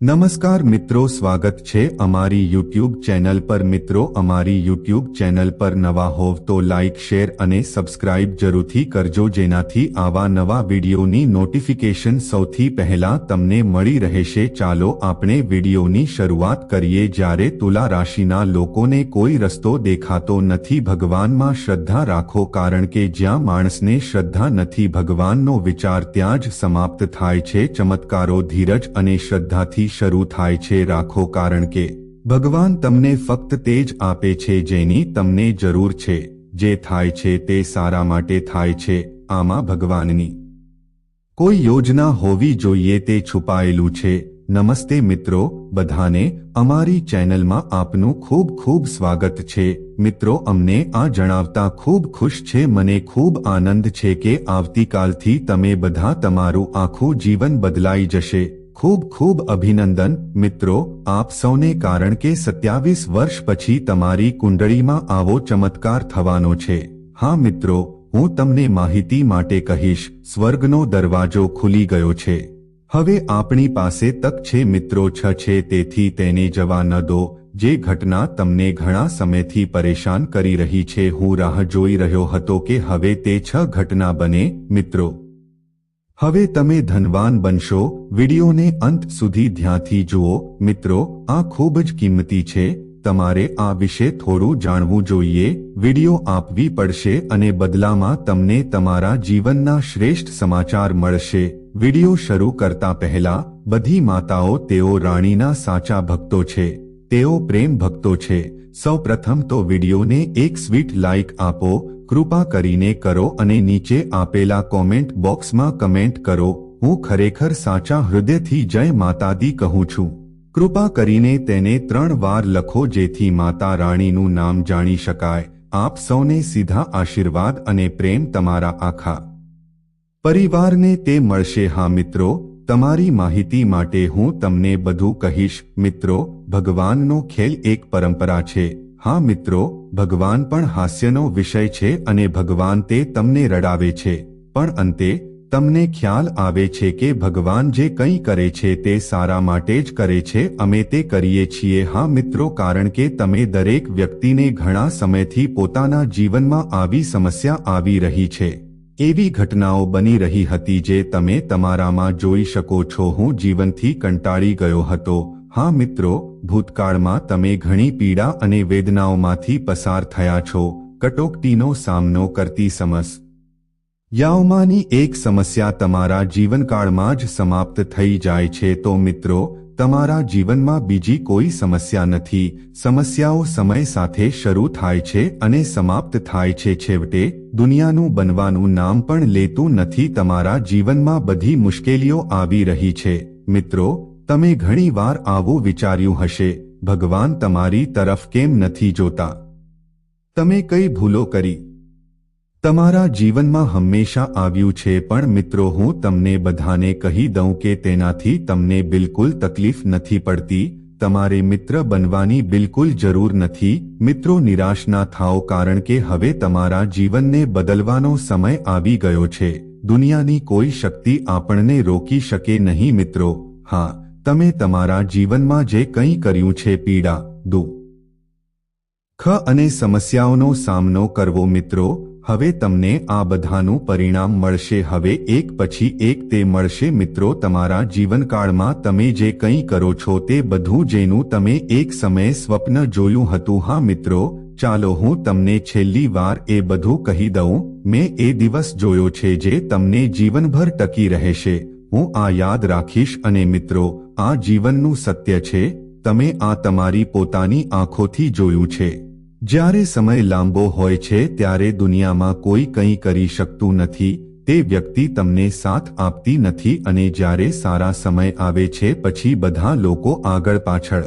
નમસ્કાર મિત્રો, સ્વાગત છે અમારી યુટ્યુબ ચેનલ પર. મિત્રો, અમારી યુટ્યુબ ચેનલ પર નવા હોવ તો લાઇક શેર અને સબસ્ક્રાઇબ જરૂરથી કરજો, જેનાથી આવા નવા વિડીયોની નોટિફિકેશન સૌથી પહેલા તમને મળી રહેશે. ચાલો, આપણે વિડીયોની શરૂઆત કરીએ. જ્યારે તુલા રાશિના લોકોને કોઈ રસ્તો દેખાતો નથી, ભગવાનમાં શ્રદ્ધા રાખો, કારણ કે જ્યાં માણસને શ્રદ્ધા નથી, ભગવાનનો વિચાર ત્યાં જ સમાપ્ત થાય છે. ચમત્કારો, ધીરજ અને શ્રદ્ધાથી શરૂ થાય છે, રાખો કારણ કે ભગવાન તમને ફક્ત તે જ આપે છે જેની તમને જરૂર છે. જે થાય છે તે સારા માટે થાય છે, આમાં ભગવાનની કોઈ યોજના હોવી જોઈએ તે છુપાયેલું છે. નમસ્તે મિત્રો, બધાને અમારી ચેનલમાં આપનું ખૂબ ખૂબ સ્વાગત છે. મિત્રો, અમને આ જણાવતા ખૂબ ખુશ છે, મને ખૂબ આનંદ છે કે આવતીકાલથી તમે બધા તમારું આખું જીવન બદલાઈ જશે. ખૂબ ખૂબ અભિનંદન, મિત્રો. આપ સૌને કારણ કે સત્યાવીસ વર્ષ પછી તમારી કુંડળીમાં આવો ચમત્કાર થવાનો છે. હા, મિત્રો, હું તમને માહિતી માટે કહીશ, સ્વર્ગનો દરવાજો ખુલી ગયો છે. હવે આપણી પાસે તક છે, મિત્રો. છ છે, તેથી તેને જવા ન દો. જે ઘટના તમને ઘણા સમયથી પરેશાન કરી રહી છે, હું રાહ જોઈ રહ્યો હતો કે હવે તે છ ઘટના બને, મિત્રો. હવે તમે ધનવાન બનશો. વિડીયોને અંત સુધી ધ્યાનથી જુઓ. મિત્રો, આ ખૂબ જ કિંમતી છે. તમારે આ વિશે થોડું જાણવું જોઈએ. વીડિયો આપવી પડશે અને બદલામાં તમને તમારા જીવનના શ્રેષ્ઠ સમાચાર મળશે. વીડિયો શરૂ કરતા પહેલા, બધી માતાઓ તેઓ રાણીના સાચા ભક્તો છે. તેઓ પ્રેમ ભક્તો છે. સૌપ્રથમ તો વિડીયોને એક સ્વીટ લાઇક આપો, કૃપા કરીને કરો અને નીચે આપેલા કોમેન્ટ બોક્સમાં કમેન્ટ કરો, હું ખરેખર સાચા હૃદયથી જય માતાદી કહું છું. કૃપા કરીને તેને ત્રણ વાર લખો જેથી માતા રાણીનું નામ જાણી શકાય. આપ સૌને સીધા આશીર્વાદ અને પ્રેમ તમારા આખા પરિવારને તે મળશે. હા મિત્રો તમારી માહિતી માટે હું તમને બધું કહીશ. મિત્રો, ભગવાનનો ખેલ એક પરંપરા છે. હા, મિત્રો, ભગવાન પણ હાસ્યનો વિષય છે અને ભગવાન તે તમને રડાવે છે. પણ અંતે, તમને ખ્યાલ આવે છે કે ભગવાન જે કંઈ કરે છે તે સારા માટે જ કરે છે, અમે તે કરીએ છીએ. હા, મિત્રો, કારણ કે તમે દરેક વ્યક્તિને ઘણા સમયથી પોતાના જીવનમાં આવી સમસ્યા આવી રહી છે. એવી ઘટનાઓ બની રહી હતી જે તમે તમારામાં જોઈ શકો છો. હું જીવનથી કંટાળી ગયો હતો. હા મિત્રો, ભૂતકાળમાં તમે ઘણી પીડા અને વેદનાઓમાંથી પસાર થયા છો. કટોકટીનો સામનો કરતી સમસ. યાઓમાંની એક સમસ્યા તમારા જીવનકાળમાં જ સમાપ્ત થઈ જાય છે. તો મિત્રો તમારા જીવનમાં બીજી કોઈ સમસ્યા નથી. સમસ્યાઓ સમય સાથે શરૂ થાય છે અને સમાપ્ત થાય છે. છેવટે, દુનિયાનું બનવાનું નામ પણ લેતું નથી. તમારા જીવનમાં બધી મુશ્કેલીઓ આવી રહી છે. મિત્રો, તમે ઘણીવાર આવું વિચાર્યું હશે. ભગવાન તમારી તરફ કેમ નથી જોતા? તમે કઈ ભૂલો કરી? તમારા જીવનમાં હંમેશા આવ્યું છે, પણ મિત્રો, હું તમને બધાને કહી દઉં કે તેનાથી તમને બિલકુલ તકલીફ નથી પડતી, તમારે મિત્ર બનવાની બિલકુલ જરૂર નથી, મિત્રો, નિરાશ ના થાઓ, કારણ કે હવે તમારા જીવનને બદલવાનો સમય આવી ગયો છે, દુનિયાની કોઈ શક્તિ આપણને રોકી શકે નહીં, મિત્રો, હા, તમે તમારા જીવનમાં જે કંઈ કર્યું છે, પીડા, દુ, ખ અને સમસ્યાઓનો સામનો કરવો, મિત્રો હવે તમને આ બધાનું પરિણામ મળશે. હવે એક પછી એક તે મળશે. મિત્રો, તમારા જીવનકાળમાં તમે જે કંઈ કરો છો તે બધું જેનું તમે એક સમયે સ્વપ્ન જોયું હતું. હા, મિત્રો, ચાલો હું તમને છેલ્લી વાર એ બધું કહી દઉં. મેં એ દિવસ જોયો છે જે તમને જીવનભર ટકી રહેશે. હું આ યાદ રાખીશ અને મિત્રો, આ જીવનનું સત્ય છે. તમે આ તમારી પોતાની આંખોથી જોયું છે. જ્યારે સમય લાંબો હોય છે ત્યારે દુનિયામાં કોઈ કંઈ કરી શકતું નથી, તે વ્યક્તિ તમને સાથ આપતી નથી અને જ્યારે સારા સમય આવે છે પછી બધા લોકો આગળ પાછળ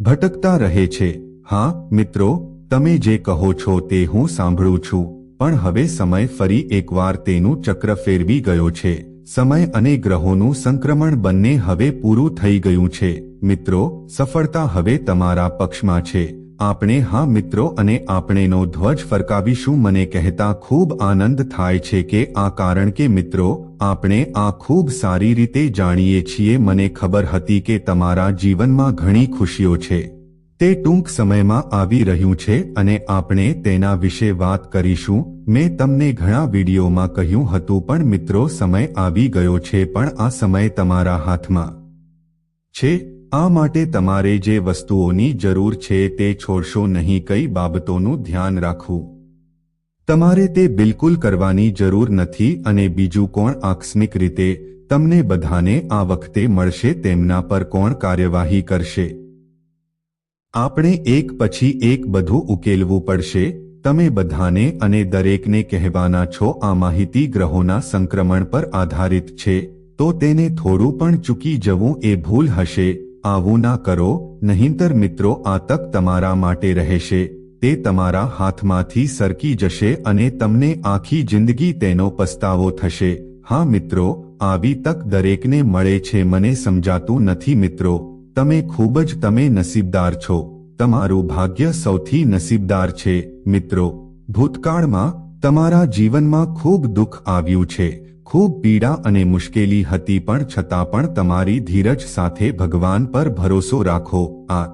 ભટકતા રહે છે. હા, મિત્રો, તમે જે કહો છો તે હું સાંભળું છું, પણ હવે સમય ફરી એકવાર તેનું ચક્ર ફેરવી ગયો છે. સમય અને ગ્રહોનું સંક્રમણ બંને હવે પૂરું થઈ ગયું છે. મિત્રો, સફળતા હવે તમારા પક્ષમાં છે. આપણે હા, મિત્રો, અને આપણેનો ધ્વજ ફરકાવીશું. મને કહેતા ખૂબ આનંદ થાય છે કે આ કારણ કે, મિત્રો, આપણે આ ખૂબ સારી રીતે જાણીએ છીએ. મને ખબર હતી કે તમારા જીવનમાં ઘણી ખુશીઓ છે. તે ટૂંક સમયમાં આવી રહ્યું છે અને આપણે તેના વિશે વાત કરીશું. મેં તમને ઘણા વિડીયોમાં કહ્યું હતું, પણ મિત્રો, સમય આવી ગયો છે, પણ આ સમય તમારા હાથમાં છે. આ માટે તમારે જે વસ્તુઓની જરૂર છે તે છોડશો નહીં, કઈ બાબતોનું ધ્યાન રાખવું. તમારે તે બિલકુલ કરવાની જરૂર નથી અને બીજું કોણ આકસ્મિક રીતે તમને બધાને આ વખતે મળશે તેમના પર કોણ કાર્યવાહી કરશે. આપણે એક પછી એક બધું ઉકેલવું પડશે. તમે બધાને અને દરેકને કહેવાના છો, આ માહિતી ગ્રહોના સંક્રમણ પર આધારિત છે, તો તેને થોડું પણ ચૂકી જવું એ ભૂલ હશે. આવું ના કરો, નહીંતર મિત્રો આ તક તમારા માટે રહેશે, તે તમારા હાથમાંથી સરકી જશે અને તમને આખી જિંદગી તેનો પસ્તાવો થશે. હા મિત્રો, આવી તક દરેકને મળે છે, મને સમજાતું નથી મિત્રો. તમે ખૂબ જ તમે નસીબદાર છો. તમારું ભાગ્ય સૌથી નસીબદાર છે, મિત્રો. ભૂતકાળમાં તમારા જીવનમાં ખૂબ દુઃખ આવ્યું છે. ખૂબ પીડા અને મુશ્કેલી હતી પણ છતાં પણ તમારી ધીરજ સાથે ભગવાન પર ભરોસો રાખો આ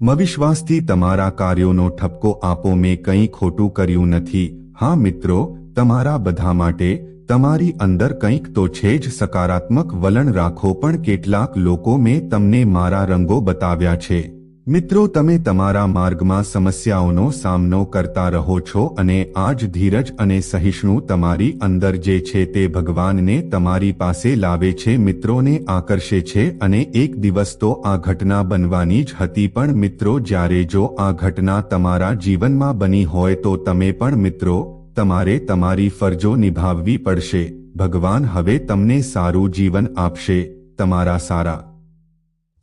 મવિશ્વાસથી તમારા કાર્યોનો ઠપકો આપો, મેં કંઈ ખોટું કર્યું નથી. હા, મિત્રો, તમારા બધા માટે તમારી અંદર કંઈક તો છે જ, સકારાત્મક વલણ રાખો, પણ કેટલાક લોકો મેં તમને મારા રંગો બતાવ્યા છે. મિત્રો, તમે તમારા માર્ગમાં સમસ્યાઓનો સામનો કરતા રહો છો અને આ જ ધીરજ અને સહિષ્ણુ તમારી અંદર જે છે તે ભગવાનને તમારી પાસે લાવે છે, મિત્રોને આકર્ષે છે અને એક દિવસ તો આ ઘટના બનવાની જ હતી. પણ મિત્રો, જ્યારે જો આ ઘટના તમારા જીવનમાં બની હોય તો તમે પણ મિત્રો, તમારે તમારી ફરજો નિભાવવી પડશે. ભગવાન હવે તમને સારું જીવન આપશે, તમારા સારા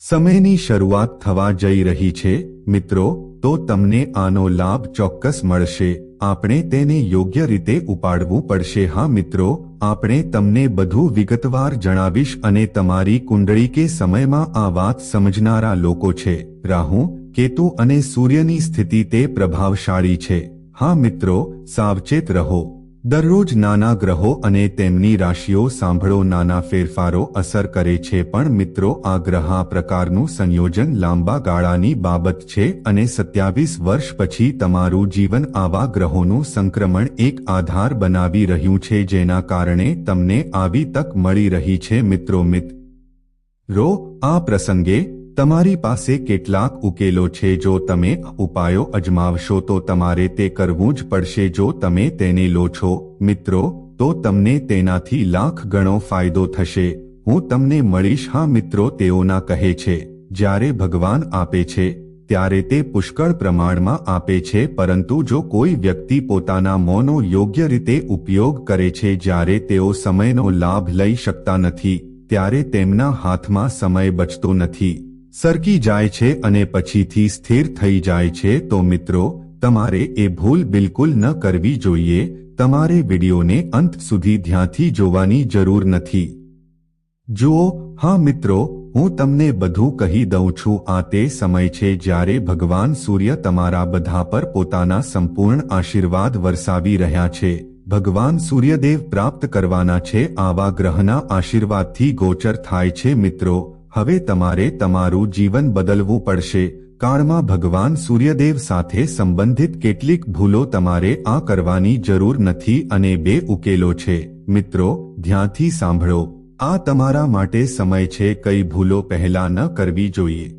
સમયની શરૂઆત થવા જઈ રહી છે, મિત્રો, તો તમને આનો લાભ ચોક્કસ મળશે. આપણે તેને યોગ્ય રીતે ઉપાડવું પડશે, હા, મિત્રો, આપણે તમને બધું વિગતવાર જણાવીશ અને તમારી કુંડળી કે સમયમાં આ વાત સમજનારા લોકો છે. રાહુ, કેતુ અને સૂર્યની સ્થિતિ તે પ્રભાવશાળી છે. હા, મિત્રો, સાવચેત રહો. દરરોજ નાના ગ્રહો અને તેમની રાશિઓ સાંભળો નાના ફેરફારો અસર કરે છે પણ મિત્રો, આ ગ્રહ પ્રકારનું સંયોજન લાંબા ગાળાની બાબત છે અને સત્યાવીસ વર્ષ પછી તમારું જીવન આવા ગ્રહોનું સંક્રમણ એક આધાર બનાવી રહ્યું છે જેના કારણે તમને આવી તક મળી રહી છે મિત્રો મિત રો, આ પ્રસંગે તમારી પાસે કેટલાક ઉકેલો છે જો તમે ઉપાયો અજમાવશો તો તમારે તે કરવું જ પડશે જો તમે તેને લો છો. મિત્રો, તો તમને તેનાથી લાખ ગણો ફાયદો થશે. હું તમને મળીશ. હા, મિત્રો તેઓના કહે છે, જ્યારે ભગવાન આપે છે, ત્યારે તે પુષ્કળ પ્રમાણમાં આપે છે, પરંતુ જો કોઈ વ્યક્તિ પોતાના મોંનો યોગ્ય રીતે ઉપયોગ કરે છે, જ્યારે તેઓ સમયનો લાભ લઈ શકતા નથી, ત્યારે તેમના હાથમાં સમય બચતો નથી. સરકી જાય છે અને પછીથી સ્થિર થઈ જાય છે, તો મિત્રો, તમારે એ ભૂલ બિલકુલ ન કરવી જોઈએ. તમારે વિડીયોને અંત સુધી ધ્યાનથી જોવાની જરૂર નથી. જુઓ, હા મિત્રો, હું તમને બધું કહી દઉં છું. આ તે સમય છે જ્યારે ભગવાન સૂર્ય તમારા બધા પર પોતાના સંપૂર્ણ આશીર્વાદ વરસાવી રહ્યા છે. ભગવાન સૂર્યદેવ પ્રાપ્ત કરવાના છે આવા ગ્રહના આશીર્વાદથી ગોચર થાય છે મિત્રો. હવે તમારે તમારું જીવન બદલવું પડશે. કાળમાં ભગવાન સૂર્યદેવ સાથે સંબંધિત કેટલીક ભૂલો તમારે આ કરવાની જરૂર નથી અને બે ઉકેલો છે. મિત્રો, ધ્યાનથી સાંભળો. આ તમારા માટે સમય છે, કઈ ભૂલો પહેલા ન કરવી જોઈએ.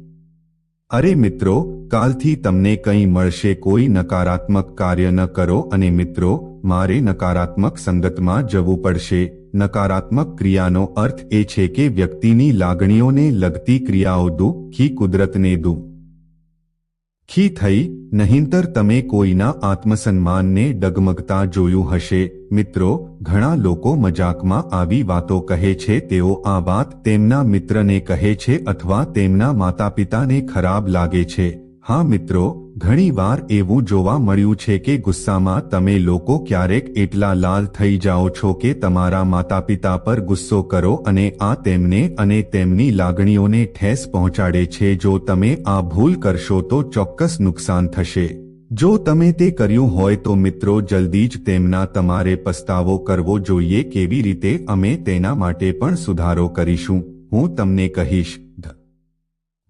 અરે મિત્રો, કાલથી તમને કંઈ મળશે, કોઈ નકારાત્મક કાર્ય ન કરો અને મિત્રો, મારે નકારાત્મક સંગતમાં જવું પડશે. નકારાત્મક ક્રિયાનો અર્થ એ છે કે વ્યક્તિની લાગણીઓને લગતી ક્રિયાઓ દુઃખી કુદરતને દુઃખી થઈ, નહીંતર તમે કોઈના આત્મસન્માનને ડગમગતા જોયું હશે. મિત્રો, ઘણા લોકો મજાકમાં આવી વાતો કહે છે, તેઓ આ વાત તેમના મિત્રને કહે છે અથવા તેમના માતા પિતાને ખરાબ લાગે છે. હા મિત્રો ઘણીવાર એવું જોવા મળ્યું છે કે ગુસ્સામાં તમે લોકો ક્યારેક એટલા લાલ થઈ જાઓ છો કે તમારા માતાપિતા પર ગુસ્સો કરો અને આ તેમને અને તેમની લાગણીઓને ઠેસ પહોંચાડે છે. જો તમે આ ભૂલ કરશો તો ચોક્કસ નુકસાન થશે. જો તમે તે કર્યું હોય તો મિત્રો, જલ્દી જ તેમના તમારે પસ્તાવો કરવો જોઈએ. કેવી રીતે અમે તેના માટે પણ સુધારો કરીશું. હું તમને કહીશ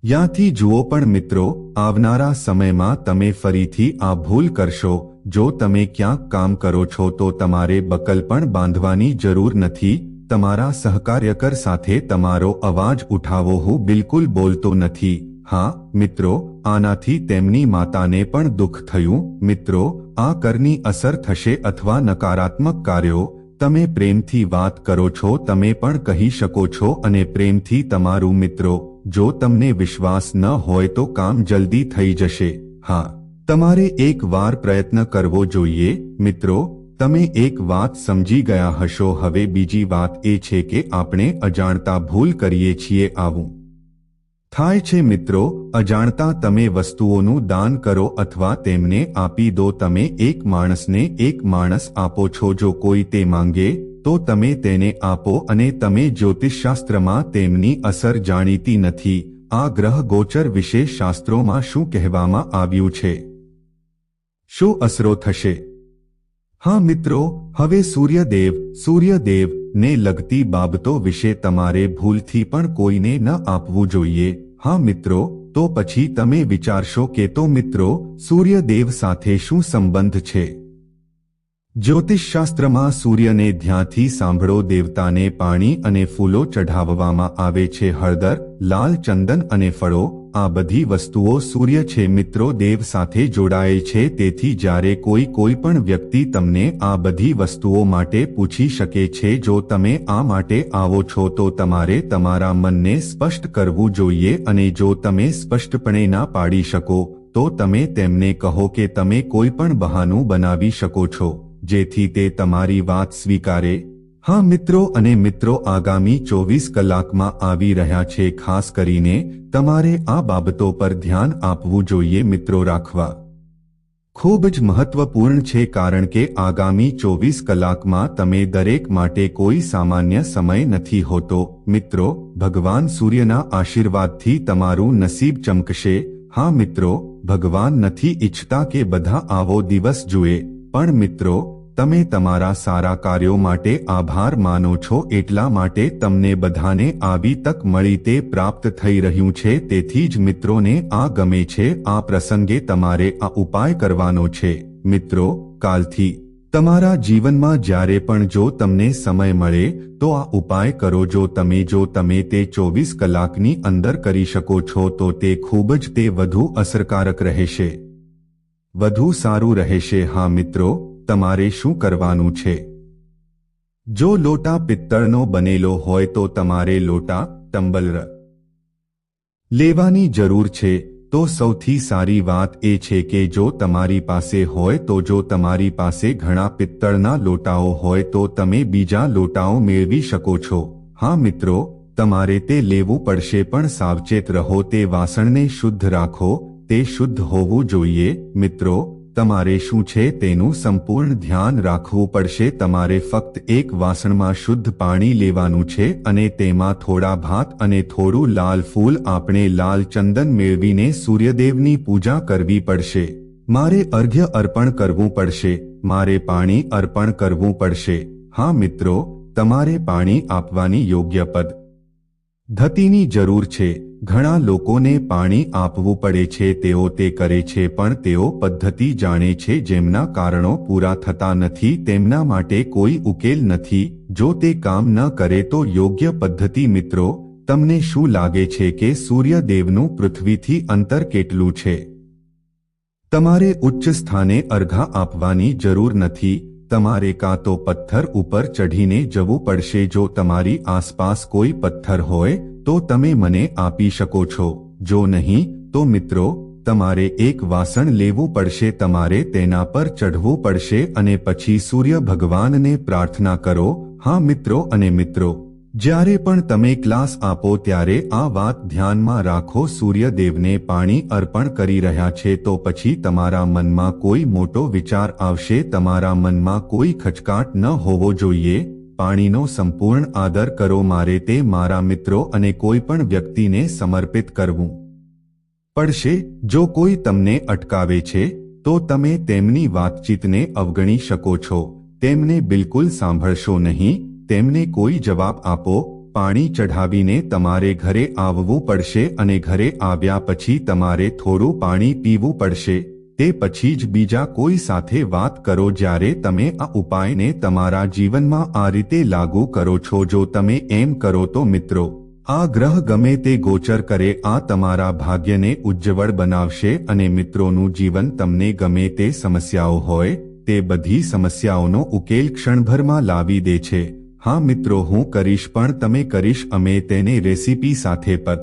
યાથી જુઓ પણ મિત્રો, આવનારા સમયમાં તમે ફરીથી આ ભૂલ કરશો. જો તમે ક્યાંક કામ કરો છો તો તમારે બકલ પણ બાંધવાની જરૂર નથી. તમારા સહકાર્યકર સાથે તમારો અવાજ ઉઠાવો હું બિલકુલ બોલતો નથી. હા, મિત્રો, આનાથી તેમની માતાને પણ દુઃખ થયું. મિત્રો, આ કરની અસર થશે અથવા નકારાત્મક કાર્યો તમે પ્રેમથી વાત કરો છો, તમે પણ કહી શકો છો અને પ્રેમથી તમારું મિત્રો, જો તમને વિશ્વાસ ન હોય તો કામ જલ્દી થઈ જશે. હા, તમારે એક વાર પ્રયત્ન કરવો જોઈએ, મિત્રો, તમે એક વાત સમજી ગયા હશો, હવે બીજી વાત એ છે કે આપણે અજાણતા ભૂલ કરીએ છીએ, આવું. થાય છે મિત્રો, અજાણતા તમે વસ્તુઓનું દાન કરો અથવા તેમને આપી દો. તમે એક માણસને એક માણસ આપો છો. જો કોઈ તે માંગે, તો તમે તેને આપો અને તમે જ્યોતિષશાસ્ત્રમાં તેમની અસર જાણીતી નથી. આ ગ્રહ ગોચર વિશે શાસ્ત્રોમાં શું કહેવામાં આવ્યું છે? શું અસરો થશે? હા મિત્રો, હવે સૂર્યદેવ સૂર્યદેવ ને લગતી બાબતો વિશે તમારે ભૂલથી પણ કોઈને ન આપવું જોઈએ. હા મિત્રો, તો પછી તમે વિચારશો કે તો મિત્રો, સૂર્યદેવ સાથે શું સંબંધ છે? જ્યોતિષશાસ્ત્રમાં સૂર્યને ધ્યાનથી સાંભળો, દેવતાને પાણી અને ફૂલો ચઢાવવામાં આવે છે. હળદર, લાલ ચંદન અને ફળો આ બધી વસ્તુઓ સૂર્ય છે મિત્રો દેવ સાથે જોડાય છે તેથી જ્યારે કોઈ કોઈ પણ વ્યક્તિ તમને આ બધી વસ્તુઓ માટે પૂછી શકે છે જો તમે આ માટે આવો છો તો તમારે તમારા મનને સ્પષ્ટ કરવું જોઈએ અને જો તમે સ્પષ્ટપણે ના પાડી શકો, તો તમે તેમને કહો કે તમે કોઈ પણ બહાનું બનાવી શકો છો, જેથી તે તમારી વાત સ્વીકારે. હા મિત્રો અને મિત્રો આગામી ચોવીસ કલાકમાં આવી રહ્યા છે ખાસ કરીને તમારે આ બાબતો પર ધ્યાન આપવું જોઈએ મિત્રો રાખવા. ખૂબ જ મહત્વપૂર્ણ છે કારણ કે આગામી ચોવીસ કલાકમાં તમે દરેક માટે કોઈ સામાન્ય સમય નથી હોતો. મિત્રો, ભગવાન સૂર્યના આશીર્વાદથી તમારું નસીબ ચમકશે. હા મિત્રો, ભગવાન નથી ઈચ્છતા કે બધા આવો દિવસ જુએ. પણ મિત્રો તમે તમારા સારા કાર્યો માટે આભાર માનો છો એટલા માટે તમને બધાને આવી તક મળી તે પ્રાપ્ત થઈ રહ્યું છે. તેથી જ મિત્રોને આ ગમે છે, આ પ્રસંગે તમારે આ ઉપાય કરવાનો છે. મિત્રો, કાલથી તમારા જીવનમાં જ્યારે પણ જો તમને સમય મળે, તો આ ઉપાય કરો. જો તમે જો તમે તે ચોવીસ કલાકની અંદર કરી શકો છો, તો તે ખૂબ જ તે વધુ અસરકારક રહેશે. વધુ સારું રહેશે. હા મિત્રો તમારે શું કરવાનું છે? જો લોટા પિત્તળનો બનેલો હોય તો તમારે લોટા તંબલર લેવાની જરૂર છે. તો સૌથી સારી વાત એ છે કે જો તમારી પાસે હોય તો જો તમારી પાસે ઘણા પિત્તળના લોટાઓ હોય તો તમે બીજા લોટાઓ મેળવી શકો છો. હા મિત્રો, તમારે તે લેવું પડશે પણ સાવચેત રહો, તે વાસણને શુદ્ધ રાખો, તે શુદ્ધ હોવું જોઈએ. મિત્રો તમારે શું છે તેનું સંપૂર્ણ ધ્યાન રાખવું પડશે? તમારે ફક્ત એક વાસણમાં શુદ્ધ પાણી લેવાનું છે અને તેમાં થોડા ભાત અને થોડું લાલ ફૂલ આપણે લાલ ચંદન મેળવીને સૂર્યદેવની પૂજા કરવી પડશે. મારે અર્ઘ્ય અર્પણ કરવું પડશે. મારે પાણી અર્પણ કરવું પડશે. હા મિત્રો, તમારે પાણી આપવાની યોગ્ય પદ ધતીની જરૂર છે. ઘણા લોકોને પાણી આપવું પડે છે, તેઓ તે કરે છે, પણ તેઓ પદ્ધતિ જાણે છે, જેમના કારણો પૂરા થતા નથી, તેમના માટે કોઈ ઉકેલ નથી. જો તે કામ ન કરે તો યોગ્ય પદ્ધતિ મિત્રો, તમને શું લાગે છે કે સૂર્યદેવનું પૃથ્વીથી અંતર કેટલું છે? તમારે ઉચ્ચ સ્થાને અર્ઘા આપવાની જરૂર નથી. તમારે કાં તો પથ્થર ઉપર ચઢીને જવું પડશે જો તમારી આસપાસ કોઈ પથ્થર હોય, તો તમે મને આપી શકો છો. જો નહીં, તો મિત્રો, તમારે એક વાસણ લેવું પડશે, તમારે તેના પર ચઢવું પડશે અને પછી સૂર્ય ભગવાનને પ્રાર્થના કરો. હા મિત્રો અને મિત્રો જ્યારે પણ તમે ક્લાસ આપો ત્યારે આ વાત ધ્યાનમાં રાખો, સૂર્યદેવને પાણી અર્પણ કરી રહ્યા છે તો પછી તમારા મનમાં કોઈ મોટો વિચાર આવશે, તમારા મનમાં કોઈ ખચકાટ ન હોવો જોઈએ, પાણીનો સંપૂર્ણ આદર કરો, મારે તે મારા મિત્રો અને કોઈ પણ વ્યક્તિને સમર્પિત કરવું પડશે. જો કોઈ તમને અટકાવે છે, તો તમે તેમની વાતચીતને અવગણી શકો છો, તેમને બિલકુલ સાંભળશો નહીં તેમને કોઈ જવાબ આપો, પાણી ચઢાવીને તમારે ઘરે આવવું પડશે અને ઘરે આવ્યા પછી તમારે થોડું પાણી પીવું પડશે. તે પછી જ બીજા કોઈ સાથે વાત કરો જ્યારે તમે આ ઉપાયને તમારા જીવનમાં આ રીતે લાગુ કરો છો. જો તમે એમ કરો તો મિત્રો, આ ગ્રહ ગમે તે ગોચર કરે, આ તમારા ભાગ્યને ઉજ્જવળ બનાવશે અને મિત્રોનું જીવન તમને ગમે તે સમસ્યાઓ હોય, તે બધી સમસ્યાઓનો ઉકેલ ક્ષણભરમાં લાવી દે છે. હા મિત્રો હું કરીશ પણ તમે કરીશ અમે તેને રેસીપી સાથે પદ.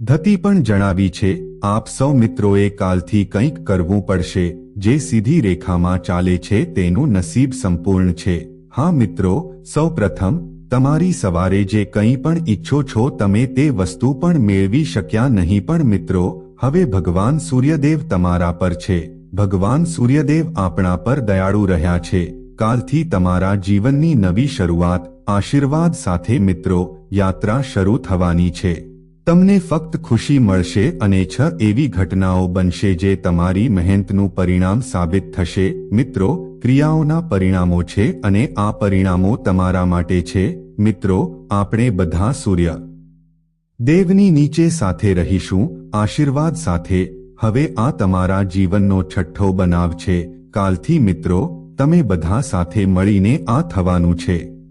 ધતી પણ જણાવી છે, આપ સૌ મિત્રોએ કાલથી કંઈક કરવું પડશે, જે સીધી રેખામાં ચાલે છે તેનું નસીબ સંપૂર્ણ છે. હા મિત્રો, સૌ પ્રથમ, તમારી સવારે જે કંઈ પણ ઈચ્છો છો તમે તે વસ્તુ પણ મેળવી શક્યા નહીં પણ મિત્રો, હવે ભગવાન સૂર્યદેવ તમારા પર છે. ભગવાન સૂર્યદેવ આપણા પર દયાળુ રહ્યા છે. કાલથી તમારા જીવનની નવી શરૂઆત, આશીર્વાદ સાથે મિત્રો, યાત્રા શરૂ થવાની છે. તમને ફક્ત ખુશી મળશે અને છ એવી ઘટનાઓ બનશે જે તમારી મહેનતનું પરિણામ સાબિત થશે. મિત્રો, ક્રિયાઓના પરિણામો છે અને આ પરિણામો તમારા માટે છે. મિત્રો, આપણે બધા સૂર્ય દેવની નીચે સાથે રહીશું, આશીર્વાદ સાથે. હવે આ તમારા જીવનનો છઠ્ઠો બનાવ છે. કાલથી મિત્રો તમે બધા સાથે મળીને આ થવાનું છે.